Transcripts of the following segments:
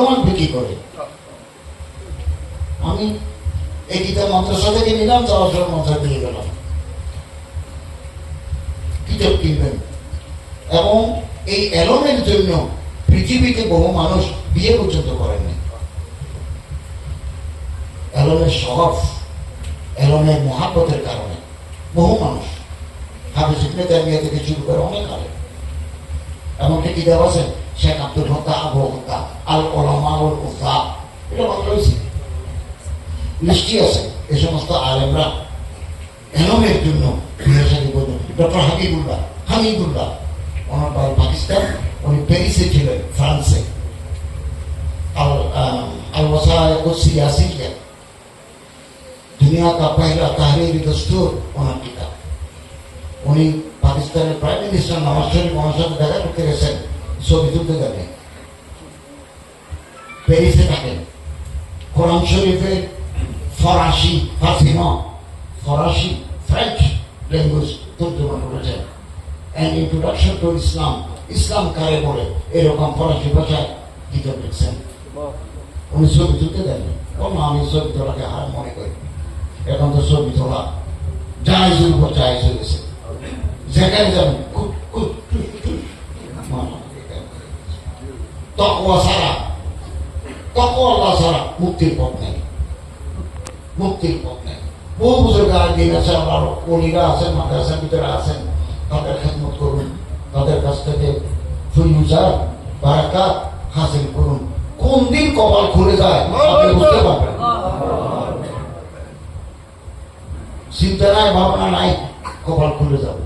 অ্যালোমান বিক্রি করে? আমি এই কিতাব মাদ্রাসা থেকে নিলাম যাওয়ার সময় মাথা দিয়ে গেলাম। কিতাব কিনবেন। এবং এই অ্যালোনের জন্য পৃথিবীতে বহু মানুষ বিয়ে পর্যন্ত করেননি। অ্যালোনের স্বভাব অ্যালোনের মহাব্বতের কারণে বহু মানুষ হাফিজ ইবনে তাইমিয়া থেকে শুরু করে অনেক আলে এমনকি কিতাব আছে, শেখ আব্দুল হত্যা আবু হত্যা আল ওলামাউল উজা এটা বাংলা হয়েছে নিশ্চয়ই আছে। এই সমস্ত আলেমরা এলমের জন্য ডক্টর হাবিবুল্লাহ হামিদুল্লাহ ওনার পাকিস্তান, উনি প্যারিসে ছিলেন, ফ্রান্সে। আর আল ওসায়ক সিয়াসিকে দুনিয়া কা পহলা উনি পাকিস্তানের প্রাইম মিনিস্টার নওয়াজ শরীফ ওনার দেখা করতে গেছেন ছবি তুলতে গেলেন প্যারিসে থাকেন কোরআন শরীফের ফরাসি ন ফরাসি ফ্রেঞ্চ ল্যাঙ্গুয়েজ তর্জমা করেছেন and introduction to Islam Islam কারে বলে এরকম ফরাসি ভাষায় কিতাব লিখছেন উনি ছবি তুলতে দেননি কোনো আমি ছবি তোলাকে হার মনে করি এখন তো ছবি তোলা জায়জ উপর জায়জ হয়ে গেছে যেখানে যাবেন কুট কুট তকওয়া ছাড়া তকওয়া আল্লাহ ছাড়া মুক্তির পথ নেই। মুক্তির পথ নেই। বহু বুজুর্গ আছে আমার অলিরা আছেন মাদ্রাসার ভিতরে আছেন। তাদের খেদমত করুন তাদের কাছ থেকে ফুলুজার বারাকা হাসিল করুন। কোন দিন কপাল খুলে যায় আপনি বুঝতে পারবেন। চিন্তা নাই ভাবনা নাই কপাল খুলে যাবে।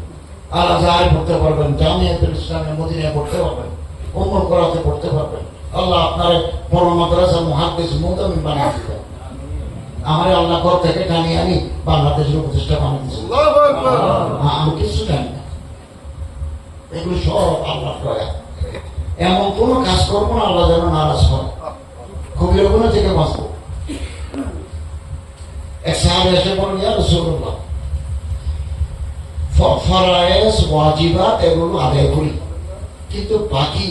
আর আজহারে পড়তে পারবেন জামিয়াতুল ইসলামের মদিনায় পড়তে পারবেন উমর করাতে পড়তে পারবেন। আল্লাহ আপনার বড় মাদ্রাসা মহাদ্দেশ মোতামিন বানিয়ে আমার আল্লাহ ঘর থেকে টানি আনি বাংলাদেশের উপদেষ্টা বানিয়ে আমি কিছু জানি না। এগুলো সব আল্লাহ দয়া। এমন কোন কাজ করব না আল্লাহ যেন নারাজ হয় খুবই ওগুলো থেকে বাঁচবো। এক সাহাবে এসে বলেন ইয়া রসুল্লাহ ফরায়েস ওয়াজিবাত এগুলো আদায় করি। কিন্তু বাকি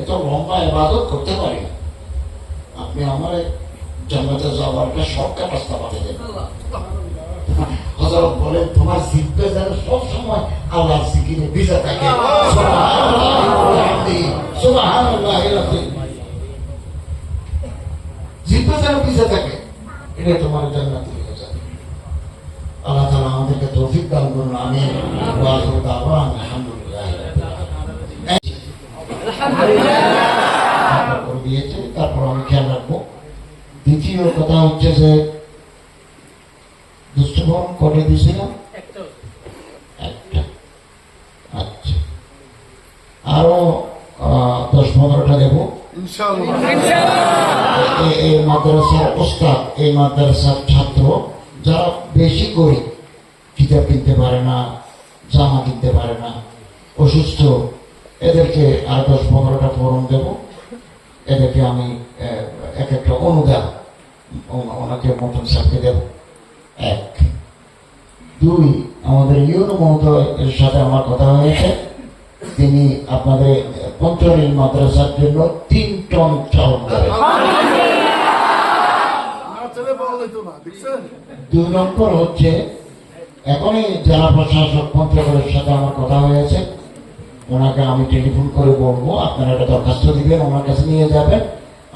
এত লম্বা ইবাদত করতে পারি। আপনি আমার জান্নাতে যাওয়ার একটা শর্টকাট রাস্তা পাঠিয়ে দেন। বলেন তোমার জিব্বে যেন সব সময় আল্লাহর জিকিরে ভিজে থাকে। জিব্বে যেন ভিজে থাকে এটা তোমার জান্নাতে নিয়ে যাবে। আল্লাহ তাআলা আমাদেরকে তৌফিক দান করুন আখিরু দাওয়ানা আমি খেয়াল রাখব। দ্বিতীয় কথা হচ্ছে যে দুষ্টভবন করে দিয়েছিলাম। একটা। আচ্ছা। আরও দশ পনেরোটা দেবো। এই মাদ্রাসার ওস্তাদ এই মাদ্রাসার ছাত্র যারা বেশি করে কিতাব কিনতে পারে না জামা কিনতে পারে না অসুস্থ এদেরকে আর দশ পনেরোটা ফরম দেব। এদেরকে আমি অনুদান ওনাকে মতন সাথে দেব। এক। দুই, আমাদের ইউনো মহোদয়ের সাথে আমার কথা হয়েছে। তিনি আপনাদের পঞ্চরীল মাদ্রাসার জন্য তিন টন চাউল দুই নম্বর হচ্ছে, এখনই জেলা প্রশাসক পঞ্চগড়ের সাথে আমার কথা হয়েছে। ওনাকে আমি টেলিফোন করে বলব, আপনারা একটা দরখাস্ত দিবেন, ওনার কাছে নিয়ে যাবেন।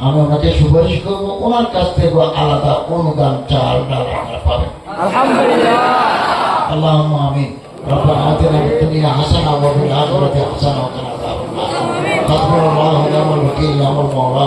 আমি ওনাকে সুপারিশ করবো ওনার কাছ থেকে আলাদা অনুদান চাল ডাল আপনারা পাবেন اللهم امين ربنا اتنا في الدنيا حسنه وفي الاخره حسنه وقنا عذاب النار حسبنا الله ونعم الوكيل نعم المولى